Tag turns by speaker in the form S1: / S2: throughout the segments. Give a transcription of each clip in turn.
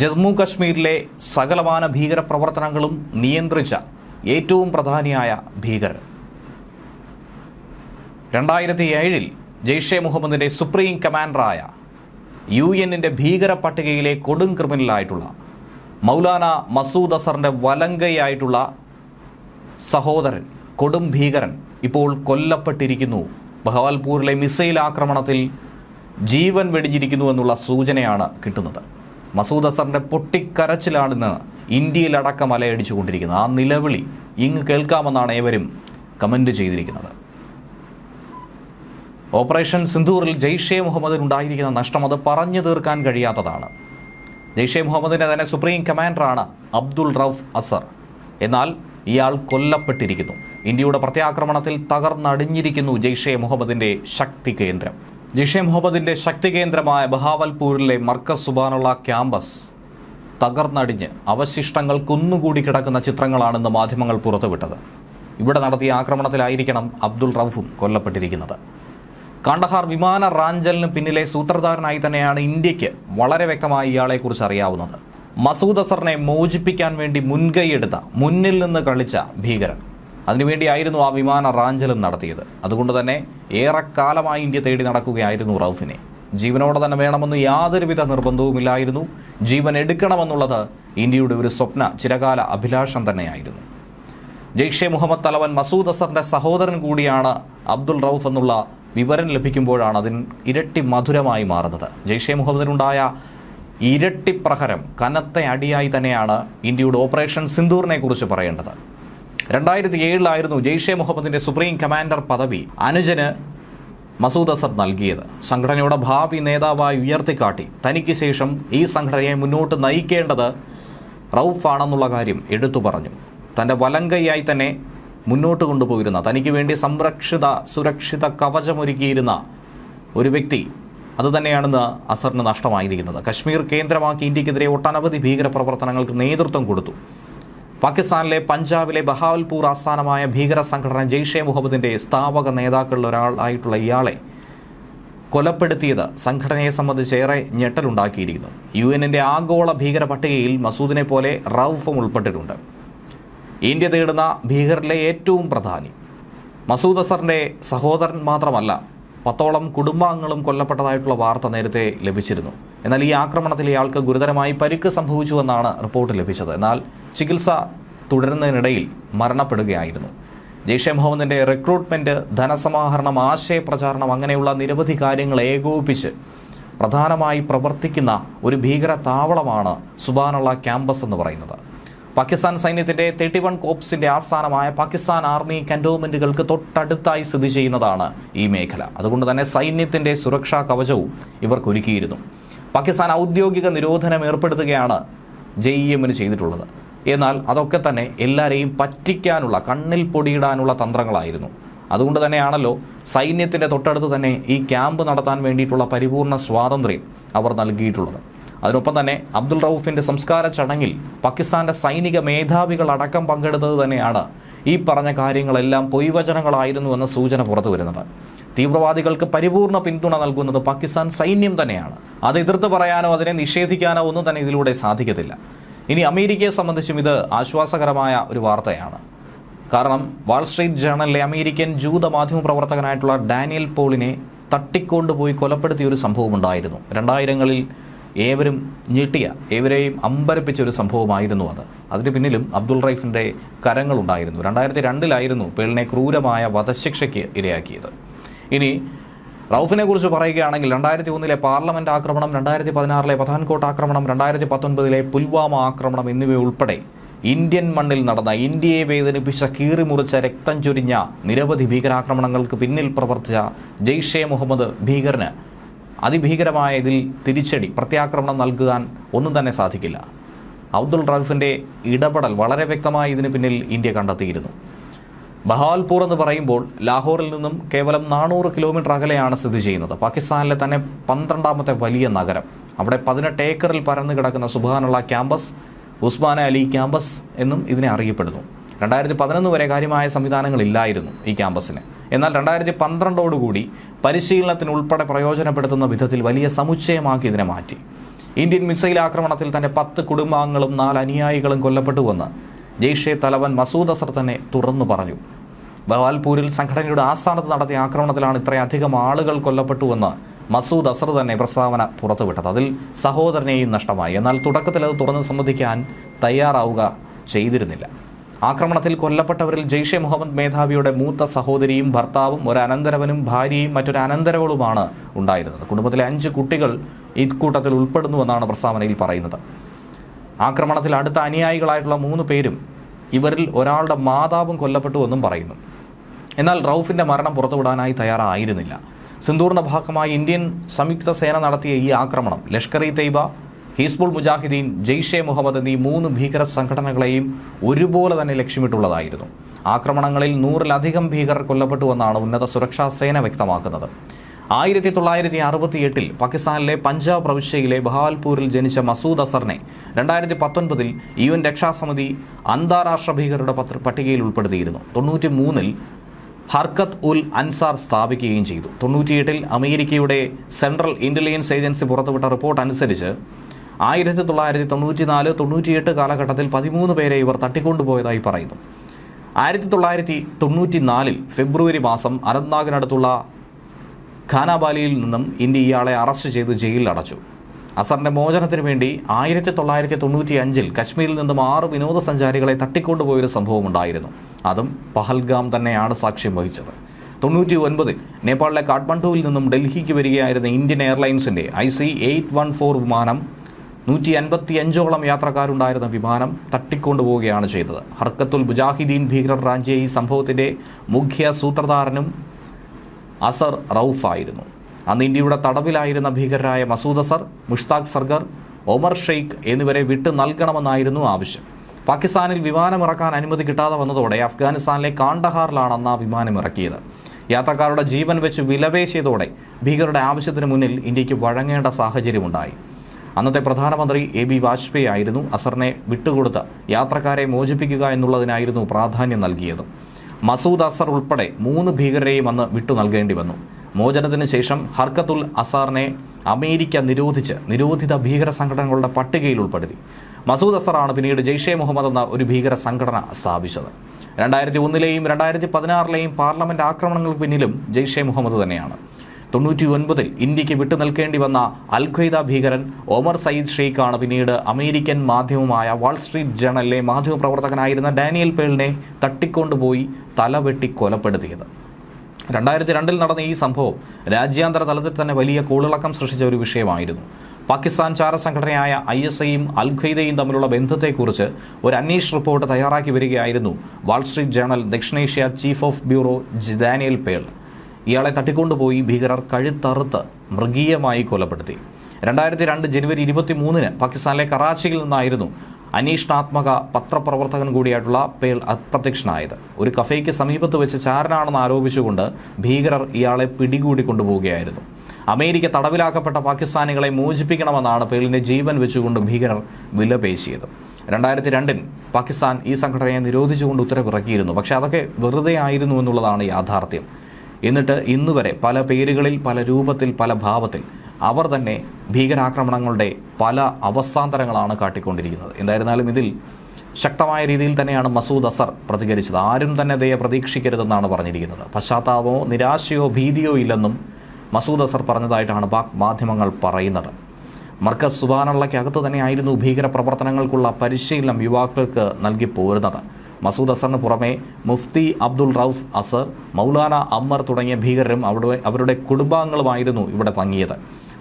S1: ജമ്മു കശ്മീരിലെ സകലമാന ഭീകര പ്രവർത്തനങ്ങളും നിയന്ത്രിച്ച ഏറ്റവും പ്രധാനിയായ ഭീകരൻ രണ്ടായിരത്തി ഏഴിൽ ജെയ്ഷെ മുഹമ്മദിന്റെ സുപ്രീം കമാൻഡറായ യു എന്നിന്റെ ഭീകര പട്ടികയിലെ കൊടും ക്രിമിനലായിട്ടുള്ള മൗലാന മസൂദ് അസറിന്റെ വലങ്കയായിട്ടുള്ള സഹോദരൻ കൊടും ഭീകരൻ ഇപ്പോൾ കൊല്ലപ്പെട്ടിരിക്കുന്നു. ബഹവാൽപൂരിലെ മിസൈൽ ആക്രമണത്തിൽ ജീവൻ വെടിഞ്ഞിരിക്കുന്നു എന്നുള്ള സൂചനയാണ് കിട്ടുന്നത്. മസൂദ് അസറിന്റെ പൊട്ടിക്കരച്ചിലാണെന്ന് ഇന്ത്യയിലടക്കം അലയടിച്ചുകൊണ്ടിരിക്കുന്നത്. ആ നിലവിളി ഇങ്ങ് കേൾക്കാമെന്നാണ് ഏവരും കമന്റ് ചെയ്തിരിക്കുന്നത്. ഓപ്പറേഷൻ സിന്ധൂറിൽ ജെയ്ഷെ മുഹമ്മദിന് ഉണ്ടായിരിക്കുന്ന നഷ്ടം അത് പറഞ്ഞു തീർക്കാൻ കഴിയാത്തതാണ്. ജെയ്ഷെ മുഹമ്മദിന്റെ തന്നെ സുപ്രീം കമാൻഡറാണ് അബ്ദുൾ റൌഫ് അസർ. എന്നാൽ ഇയാൾ കൊല്ലപ്പെട്ടിരിക്കുന്നു. ഇന്ത്യയുടെ പ്രത്യാക്രമണത്തിൽ തകർന്നടിഞ്ഞിരിക്കുന്നു ജെയ്ഷെ മുഹമ്മദിന്റെ ശക്തി കേന്ദ്രം. ജെയ്ഷെ മുഹമ്മദിന്റെ ശക്തികേന്ദ്രമായ ബഹാവൽപൂരിലെ മർക്കസ് സുബാനുള്ള ക്യാമ്പസ് തകർന്നടിഞ്ഞ് അവശിഷ്ടങ്ങൾ കുന്നുകൂടി കിടക്കുന്ന ചിത്രങ്ങളാണെന്ന് മാധ്യമങ്ങൾ പുറത്തുവിട്ടത്. ഇവിടെ നടത്തിയ ആക്രമണത്തിലായിരിക്കണം അബ്ദുൾ റൌഫും കൊല്ലപ്പെട്ടിരിക്കുന്നത്. കാണ്ഡഹാർ വിമാന റാഞ്ചലിന് പിന്നിലെ സൂത്രധാരനായി തന്നെയാണ് ഇന്ത്യയ്ക്ക് വളരെ വ്യക്തമായി ഇയാളെക്കുറിച്ച് അറിയാവുന്നത്. മസൂദ് അസറിനെ മോചിപ്പിക്കാൻ വേണ്ടി മുൻകൈയെടുത്ത മുന്നിൽ നിന്ന് കളിച്ച ഭീകരൻ. അതിനുവേണ്ടിയായിരുന്നു ആ വിമാന റാഞ്ചലും നടത്തിയത്. അതുകൊണ്ട് തന്നെ ഏറെക്കാലമായി ഇന്ത്യ തേടി നടക്കുകയായിരുന്നു റൌഫിനെ. ജീവനോടെ തന്നെ വേണമെന്ന് യാതൊരുവിധ നിർബന്ധവുമില്ലായിരുന്നു. ജീവൻ എടുക്കണമെന്നുള്ളത് ഇന്ത്യയുടെ ഒരു സ്വപ്ന ചിരകാല അഭിലാഷം തന്നെയായിരുന്നു. ജെയ്ഷെ മുഹമ്മദ് തലവൻ മസൂദ് അസറിന്റെ സഹോദരൻ കൂടിയാണ് അബ്ദുൾ റൌഫ് എന്നുള്ള വിവരം ലഭിക്കുമ്പോഴാണ് അതിന് ഇരട്ടി മധുരമായി മാറുന്നത്. ജെയ്ഷെ മുഹമ്മദിനുണ്ടായ ഇരട്ടി പ്രഹരം കനത്ത അടിയായി തന്നെയാണ് ഇന്ത്യയുടെ ഓപ്പറേഷൻ സിന്ദൂറിനെ കുറിച്ച് പറയേണ്ടത്. രണ്ടായിരത്തി ഏഴിലായിരുന്നു ജെയ്ഷെ മുഹമ്മദിന്റെ സുപ്രീം കമാൻഡർ പദവി അനുജന് മസൂദ് അസർ നൽകിയത്. സംഘടനയുടെ ഭാവി നേതാവായി ഉയർത്തിക്കാട്ടി തനിക്ക് ശേഷം ഈ സംഘടനയെ മുന്നോട്ട് നയിക്കേണ്ടത് റൌഫാണെന്നുള്ള കാര്യം എടുത്തു പറഞ്ഞു. തന്റെ വലങ്കയായി തന്നെ മുന്നോട്ട് കൊണ്ടുപോയിരുന്ന തനിക്ക് വേണ്ടി സംരക്ഷിത സുരക്ഷിത കവചമൊരുക്കിയിരുന്ന ഒരു വ്യക്തി അതുതന്നെയാണെന്ന് അസറിന് നഷ്ടമായിരിക്കുന്നത്. കശ്മീർ കേന്ദ്രമാക്കി ഇന്ത്യക്കെതിരെ ഒട്ടനവധി ഭീകരപ്രവർത്തനങ്ങൾക്ക് നേതൃത്വം കൊടുത്തു. പാകിസ്ഥാനിലെ പഞ്ചാബിലെ ബഹാവൽപൂർ ആസ്ഥാനമായ ഭീകര സംഘടന ജെയ്ഷെ മുഹമ്മദിന്റെ സ്ഥാപക നേതാക്കളിൽ ഒരാളായിട്ടുള്ള ഇയാളെ കൊലപ്പെടുത്തിയത് സംഘടനയെ സംബന്ധിച്ച് ഏറെ ഞെട്ടലുണ്ടാക്കിയിരിക്കുന്നു. യു എന്നിന്റെ ആഗോള ഭീകര പട്ടികയിൽ മസൂദിനെ പോലെ റൌഫും ഉൾപ്പെട്ടിട്ടുണ്ട്. ഇന്ത്യ തേടുന്ന ഭീകരരിലെ ഏറ്റവും പ്രധാനി. മസൂദ് അസറിന്റെ സഹോദരൻ മാത്രമല്ല പത്തോളം കുടുംബാംഗങ്ങളും കൊല്ലപ്പെട്ടതായിട്ടുള്ള വാർത്ത നേരത്തെ ലഭിച്ചിരുന്നു. എന്നാൽ ഈ ആക്രമണത്തിൽ ഇയാൾക്ക് ഗുരുതരമായി പരിക്ക് സംഭവിച്ചുവെന്നാണ് റിപ്പോർട്ട് ലഭിച്ചത്. എന്നാൽ ചികിത്സ തുടരുന്നതിനിടയിൽ മരണപ്പെടുകയായിരുന്നു. ജെയ്ഷെ മുഹമ്മദിന്റെ റിക്രൂട്ട്മെന്റ് ധനസമാഹരണം ആശയപ്രചാരണം അങ്ങനെയുള്ള നിരവധി കാര്യങ്ങൾ ഏകോപിപ്പിച്ച് പ്രധാനമായി പ്രവർത്തിക്കുന്ന ഒരു ഭീകര താവളമാണ് സുബാനുള്ള ക്യാമ്പസ് എന്ന് പറയുന്നത്. പാകിസ്ഥാൻ സൈന്യത്തിന്റെ തേർട്ടി വൺ കോപ്സിന്റെ ആസ്ഥാനമായ പാകിസ്ഥാൻ ആർമി കന്റോൺമെന്റുകൾക്ക് തൊട്ടടുത്തായി സ്ഥിതി ചെയ്യുന്നതാണ് ഈ മേഖല. അതുകൊണ്ട് തന്നെ സൈന്യത്തിന്റെ സുരക്ഷാ കവചവും ഇവർക്ക് ഒരുക്കിയിരുന്നു. പാകിസ്ഥാൻ ഔദ്യോഗിക നിരോധനം ഏർപ്പെടുത്തുകയാണ് ജെ ഇ എമ്മിന് ചെയ്തിട്ടുള്ളത്. എന്നാൽ അതൊക്കെ തന്നെ എല്ലാവരെയും പറ്റിക്കാനുള്ള കണ്ണിൽ പൊടിയിടാനുള്ള തന്ത്രങ്ങളായിരുന്നു. അതുകൊണ്ട് തന്നെയാണല്ലോ സൈന്യത്തിന്റെ തൊട്ടടുത്ത് തന്നെ ഈ ക്യാമ്പ് നടത്താൻ വേണ്ടിയിട്ടുള്ള പരിപൂർണ സ്വാതന്ത്ര്യം അവർ നൽകിയിട്ടുള്ളത്. അതിനൊപ്പം തന്നെ അബ്ദുൾ റൌഫിന്റെ സംസ്കാര ചടങ്ങിൽ പാകിസ്ഥാന്റെ സൈനിക മേധാവികൾ അടക്കം പങ്കെടുത്തത് തന്നെയാണ് ഈ പറഞ്ഞ കാര്യങ്ങളെല്ലാം പൊയ്വചനങ്ങളായിരുന്നു എന്ന സൂചന പുറത്തു വരുന്നത്. തീവ്രവാദികൾക്ക് പരിപൂർണ പിന്തുണ നൽകുന്നത് പാകിസ്ഥാൻ സൈന്യം തന്നെയാണ്. അത് എതിർത്ത് പറയാനോ അതിനെ നിഷേധിക്കാനോ ഒന്നും തന്നെ ഇതിലൂടെ സാധിക്കത്തില്ല. ഇനി അമേരിക്കയെ സംബന്ധിച്ചും ഇത് ആശ്വാസകരമായ ഒരു വാർത്തയാണ്. കാരണം വാൾസ്ട്രീറ്റ് ജേണലിലെ അമേരിക്കൻ ജൂത മാധ്യമ പ്രവർത്തകനായിട്ടുള്ള ഡാനിയൽ പോളിനെ തട്ടിക്കൊണ്ടുപോയി കൊലപ്പെടുത്തിയ ഒരു സംഭവം ഉണ്ടായിരുന്നു രണ്ടായിരങ്ങളിൽ ഏവരും ഞെട്ടിയ ഏവരെയും അമ്പരപ്പിച്ച ഒരു സംഭവമായിരുന്നു അത്. അതിന് പിന്നിലും അബ്ദുൾ റൈഫിന്റെ കരങ്ങളുണ്ടായിരുന്നു. രണ്ടായിരത്തി രണ്ടിലായിരുന്നു പേളിനെ ക്രൂരമായ വധശിക്ഷയ്ക്ക് ഇരയാക്കിയത്. ഇനി റൌഫിനെ കുറിച്ച് പറയുകയാണെങ്കിൽ രണ്ടായിരത്തി ഒന്നിലെ പാർലമെന്റ് ആക്രമണം രണ്ടായിരത്തി പതിനാറിലെ പത്താൻകോട്ട് ആക്രമണം രണ്ടായിരത്തി പത്തൊൻപതിലെ പുൽവാമ ആക്രമണം എന്നിവയുൾപ്പെടെ ഇന്ത്യൻ മണ്ണിൽ നടന്ന ഇന്ത്യയെ വേദനിപ്പിച്ച കീറിമുറിച്ച രക്തം ചൊരിഞ്ഞ നിരവധി ഭീകരാക്രമണങ്ങൾക്ക് പിന്നിൽ പ്രവർത്തിച്ച ജെയ്ഷെ മുഹമ്മദ് ഭീകരന് അതിഭീകരമായ ഇതിൽ തിരിച്ചടി പ്രത്യാക്രമണം നൽകാൻ ഒന്നും തന്നെ സാധിക്കില്ല. അബ്ദുൾ റൌഫിന്റെ ഇടപെടൽ വളരെ വ്യക്തമായി ഇതിന് പിന്നിൽ ഇന്ത്യ കണ്ടെത്തിയിരുന്നു. ബഹാൽപൂർ എന്ന് പറയുമ്പോൾ ലാഹോറിൽ നിന്നും കേവലം നാനൂറ് കിലോമീറ്റർ അകലെയാണ് സ്ഥിതി ചെയ്യുന്നത്. പാകിസ്ഥാനിലെ തന്നെ പന്ത്രണ്ടാമത്തെ വലിയ നഗരം. അവിടെ പതിനെട്ട് ഏക്കറിൽ പരന്നു കിടക്കുന്ന സുബാനുള്ള ക്യാമ്പസ് ഉസ്മാന അലി ക്യാമ്പസ് എന്നും ഇതിനെ അറിയപ്പെടുന്നു. രണ്ടായിരത്തി പതിനൊന്ന് വരെ കാര്യമായ സംവിധാനങ്ങളില്ലായിരുന്നു ഈ ക്യാമ്പസിന്. എന്നാൽ രണ്ടായിരത്തി പന്ത്രണ്ടോടുകൂടി പരിശീലനത്തിന് ഉൾപ്പെടെ പ്രയോജനപ്പെടുത്തുന്ന വിധത്തിൽ വലിയ സമുച്ചയമാക്കി ഇതിനെ മാറ്റി. ഇന്ത്യൻ മിസൈൽ ആക്രമണത്തിൽ തന്നെ പത്ത് കുടുംബാംഗങ്ങളും നാല് അനുയായികളും കൊല്ലപ്പെട്ടുവെന്ന് ജെയ്ഷെ തലവൻ മസൂദ് അസർ തന്നെ തുറന്നു പറഞ്ഞു. ബവാൽപൂരിൽ സംഘടനയുടെ ആസ്ഥാനത്ത് നടത്തിയ ആക്രമണത്തിലാണ് ഇത്രയധികം ആളുകൾ കൊല്ലപ്പെട്ടുവെന്ന് മസൂദ് അസർ തന്നെ പ്രസ്താവന പുറത്തുവിട്ടത്. അതിൽ സഹോദരനെയും നഷ്ടമായി. എന്നാൽ തുടക്കത്തിൽ അത് തുറന്ന് സംബന്ധിക്കാൻ തയ്യാറാവുക ചെയ്തിരുന്നില്ല. ആക്രമണത്തിൽ കൊല്ലപ്പെട്ടവരിൽ ജെയ്ഷെ മുഹമ്മദ് മേധാവിയുടെ മൂത്ത സഹോദരിയും ഭർത്താവും ഒരു അനന്തരവനും ഭാര്യയും മറ്റൊരു അനന്തരവളുമാണ് ഉണ്ടായിരുന്നത്. കുടുംബത്തിലെ അഞ്ച് കുട്ടികൾ ഇക്കൂട്ടത്തിൽ ഉൾപ്പെടുന്നുവെന്നാണ് പ്രസ്താവനയിൽ പറയുന്നത്. ആക്രമണത്തിൽ അടുത്ത അനുയായികളായിട്ടുള്ള മൂന്ന് പേരും ഇവരിൽ ഒരാളുടെ മാതാവും കൊല്ലപ്പെട്ടുവെന്നും പറയുന്നു. എന്നാൽ റൌഫിന്റെ മരണം പുറത്തുവിടാനായി തയ്യാറായിരുന്നില്ല. സിന്ദൂറിന്റെ ഭാഗമായി ഇന്ത്യൻ സംയുക്ത സേന നടത്തിയ ഈ ആക്രമണം ലഷ്കർ ഇ തൈബ ഹിസ്ബുൾ മുജാഹിദീൻ ജെയ്ഷെ മുഹമ്മദ് എന്നീ മൂന്ന് ഭീകര സംഘടനകളെയും ഒരുപോലെ തന്നെ ലക്ഷ്യമിട്ടുള്ളതായിരുന്നു. ആക്രമണങ്ങളിൽ നൂറിലധികം ഭീകരർ കൊല്ലപ്പെട്ടുവെന്നാണ് ഉന്നത സുരക്ഷാ സേന വ്യക്തമാക്കുന്നത്. ആയിരത്തി തൊള്ളായിരത്തി അറുപത്തി എട്ടിൽ പാകിസ്ഥാനിലെ പഞ്ചാബ് പ്രവിശ്യയിലെ ബഹാൽപൂരിൽ ജനിച്ച മസൂദ് അസറിനെ രണ്ടായിരത്തി പത്തൊൻപതിൽ യു എൻ രക്ഷാസമിതി അന്താരാഷ്ട്ര ഭീകരരുടെ പത്ര പട്ടികയിൽ ഉൾപ്പെടുത്തിയിരുന്നു. തൊണ്ണൂറ്റി മൂന്നിൽ ഹർക്കത്ത് ഉൽ അൻസാർ സ്ഥാപിക്കുകയും ചെയ്തു. തൊണ്ണൂറ്റിയെട്ടിൽ അമേരിക്കയുടെ സെൻട്രൽ ഇന്റലിജൻസ് ഏജൻസി പുറത്തുവിട്ട റിപ്പോർട്ട് അനുസരിച്ച് ആയിരത്തി തൊള്ളായിരത്തി തൊണ്ണൂറ്റിനാല് തൊണ്ണൂറ്റിയെട്ട് കാലഘട്ടത്തിൽ പതിമൂന്ന് പേരെ ഇവർ തട്ടിക്കൊണ്ടുപോയതായി പറയുന്നു. ആയിരത്തി തൊള്ളായിരത്തി തൊണ്ണൂറ്റിനാലിൽ ഫെബ്രുവരി മാസം അനന്ത്നാഗിനടുത്തുള്ള ഖാനാബാലിയിൽ നിന്നും ഇന്ത്യ ഇയാളെ അറസ്റ്റ് ചെയ്ത് ജയിലിൽ അടച്ചു. അസറിന്റെ മോചനത്തിന് വേണ്ടി ആയിരത്തി തൊള്ളായിരത്തി തൊണ്ണൂറ്റി അഞ്ചിൽ കശ്മീരിൽ നിന്നും ആറ് വിനോദസഞ്ചാരികളെ തട്ടിക്കൊണ്ടുപോയൊരു സംഭവം ഉണ്ടായിരുന്നു അതും പഹൽഗാം തന്നെയാണ് സാക്ഷ്യം വഹിച്ചത്. തൊണ്ണൂറ്റി ഒൻപതിൽ നേപ്പാളിലെ കാഠ്മണ്ഡുവിൽ നിന്നും ഡൽഹിക്ക് വരികയായിരുന്ന Indian എയർലൈൻസിന്റെ I C eight one four വിമാനം നൂറ്റി അൻപത്തി അഞ്ചോളം യാത്രക്കാരുണ്ടായിരുന്ന വിമാനം തട്ടിക്കൊണ്ടുപോവുകയാണ് ചെയ്തത്. ഹർക്കത്തുൽ മുജാഹിദീൻ ഭീകരർ റാഞ്ചിയ ഈ സംഭവത്തിന്റെ മുഖ്യ സൂത്രധാരനും അസർ റൌഫായിരുന്നു. അന്ന് ഇന്ത്യയുടെ തടവിലായിരുന്ന ഭീകരരായ മസൂദ് അസർ മുഷ്താഖ് സർഗർ ഒമർ ഷെയ്ഖ് എന്നിവരെ വിട്ടു നൽകണമെന്നായിരുന്നു ആവശ്യം. പാകിസ്ഥാനിൽ വിമാനമിറക്കാൻ അനുമതി കിട്ടാതെ വന്നതോടെ അഫ്ഗാനിസ്ഥാനിലെ കാണ്ടഹാറിലാണ് അന്ന് ആ വിമാനം ഇറക്കിയത്. യാത്രക്കാരുടെ ജീവൻ വെച്ച് വിലപേശിയതോടെ ഭീകരരുടെ ആവശ്യത്തിന് മുന്നിൽ ഇന്ത്യയ്ക്ക് വഴങ്ങേണ്ട സാഹചര്യമുണ്ടായി. അന്നത്തെ പ്രധാനമന്ത്രി എ ബി വാജ്പേയി ആയിരുന്നു അസറിനെ വിട്ടുകൊടുത്ത് യാത്രക്കാരെ മോചിപ്പിക്കുക എന്നുള്ളതിനായിരുന്നു പ്രാധാന്യം നൽകിയത്. മസൂദ് അസർ ഉൾപ്പെടെ മൂന്ന് ഭീകരരെയും അന്ന് വിട്ടു നൽകേണ്ടി വന്നു. മോചനത്തിന് ശേഷം ഹർക്കത്തുൽ അസാറിനെ അമേരിക്ക നിരോധിച്ച് നിരോധിത ഭീകര സംഘടനകളുടെ പട്ടികയിൽ ഉൾപ്പെടുത്തി. മസൂദ് അസറാണ് പിന്നീട് ജെയ്ഷെ മുഹമ്മദ് എന്ന ഒരു ഭീകര സംഘടന സ്ഥാപിച്ചത്. രണ്ടായിരത്തി ഒന്നിലെയും രണ്ടായിരത്തി പതിനാറിലെയും പാർലമെന്റ് ആക്രമണങ്ങൾക്ക് പിന്നിലും ജെയ്ഷെ മുഹമ്മദ് തന്നെയാണ്. തൊണ്ണൂറ്റി ഒൻപതിൽ ഇന്ത്യയ്ക്ക് വിട്ടു നിൽക്കേണ്ടി വന്ന അൽ ഖ്വയ്ദ ഭീകരൻ ഒമർ സയ്യിദ് ഷെയ്ഖാണ് പിന്നീട് അമേരിക്കൻ മാധ്യമമായ വാൾ സ്ട്രീറ്റ് ജേണലിലെ മാധ്യമപ്രവർത്തകനായിരുന്ന ഡാനിയൽ പേളിനെ തട്ടിക്കൊണ്ടുപോയി തലവെട്ടി കൊലപ്പെടുത്തിയത്. രണ്ടായിരത്തി രണ്ടിൽ നടന്ന ഈ സംഭവം രാജ്യാന്തര തലത്തിൽ തന്നെ വലിയ കൂളിളക്കം സൃഷ്ടിച്ച ഒരു വിഷയമായിരുന്നു. പാകിസ്ഥാൻ ചാരസംഘടനയായ ഐ എസ് ഐയും അൽ ഖയ്ദയും തമ്മിലുള്ള ബന്ധത്തെക്കുറിച്ച് ഒരു അന്വേഷണ റിപ്പോർട്ട് തയ്യാറാക്കി വരികയായിരുന്നു Wall Street Journal ദക്ഷിണേഷ്യ chief of bureau Daniel Pearl. ഇയാളെ തട്ടിക്കൊണ്ടുപോയി ഭീകരർ കഴുത്തറുത്ത് മൃഗീയമായി കൊലപ്പെടുത്തി. രണ്ടായിരത്തി രണ്ട് ജനുവരി ഇരുപത്തി മൂന്നിന് പാകിസ്ഥാനിലെ കറാച്ചിയിൽ നിന്നായിരുന്നു അന്വേഷണാത്മക പത്രപ്രവർത്തകൻ കൂടിയായിട്ടുള്ള പേൾ അപ്രത്യക്ഷനായത്. ഒരു കഫേക്ക് സമീപത്ത് വെച്ച് ചാരനാണെന്ന് ആരോപിച്ചുകൊണ്ട് ഭീകരർ ഇയാളെ പിടികൂടി കൊണ്ടുപോവുകയായിരുന്നു. അമേരിക്ക തടവിലാക്കപ്പെട്ട പാകിസ്ഥാനികളെ മോചിപ്പിക്കണമെന്നാണ് പേളിന്റെ ജീവൻ വെച്ചുകൊണ്ട് ഭീകരർ വിലപേശിയത്. രണ്ടായിരത്തി രണ്ടിൽ പാകിസ്ഥാൻ ഈ സംഘടനയെ നിരോധിച്ചുകൊണ്ട് ഉത്തരവിറക്കിയിരുന്നു. പക്ഷേ അതൊക്കെ വെറുതെ ആയിരുന്നു എന്നുള്ളതാണ് യാഥാർത്ഥ്യം. എന്നിട്ട് ഇന്നുവരെ പല പേരുകളിൽ പല രൂപത്തിൽ പല ഭാവത്തിൽ അവർ തന്നെ ഭീകരാക്രമണങ്ങളുടെ പല അവസ്ഥാന്തരങ്ങളാണ് കാട്ടിക്കൊണ്ടിരിക്കുന്നത്. എന്തായിരുന്നാലും ഇതിൽ ശക്തമായ രീതിയിൽ തന്നെയാണ് മസൂദ് അസർ പ്രതികരിച്ചത്. ആരും തന്നെ ദയ പ്രതീക്ഷിക്കരുതെന്നാണ് പറഞ്ഞിരിക്കുന്നത്. പശ്ചാത്താപമോ നിരാശയോ ഭീതിയോ ഇല്ലെന്നും മസൂദ് അസർ പറഞ്ഞതായിട്ടാണ് പാക് മാധ്യമങ്ങൾ പറയുന്നത്. മർക്കസ് സുബാനുള്ളക്കകത്ത് തന്നെയായിരുന്നു ഭീകര പ്രവർത്തനങ്ങൾക്കുള്ള പരിശീലനം യുവാക്കൾക്ക് നൽകി പോരുന്നത്. മസൂദ് അസറിന് പുറമെ മുഫ്തി അബ്ദുൾ റൌഫ് അസർ മൗലാന അമ്മർ തുടങ്ങിയ ഭീകരരും അവിടെ അവരുടെ കുടുംബാംഗങ്ങളുമായിരുന്നു ഇവിടെ തങ്ങിയത്.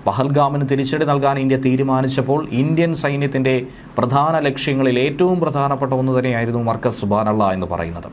S1: പഹൽഗാമിന് തിരിച്ചടി നൽകാൻ ഇന്ത്യ തീരുമാനിച്ചപ്പോൾ ഇന്ത്യൻ സൈന്യത്തിന്റെ പ്രധാന ലക്ഷ്യങ്ങളിൽ ഏറ്റവും പ്രധാനപ്പെട്ട ഒന്ന് തന്നെയായിരുന്നു മർക്കസ് സുബാനള്ള എന്ന് പറയുന്നത്.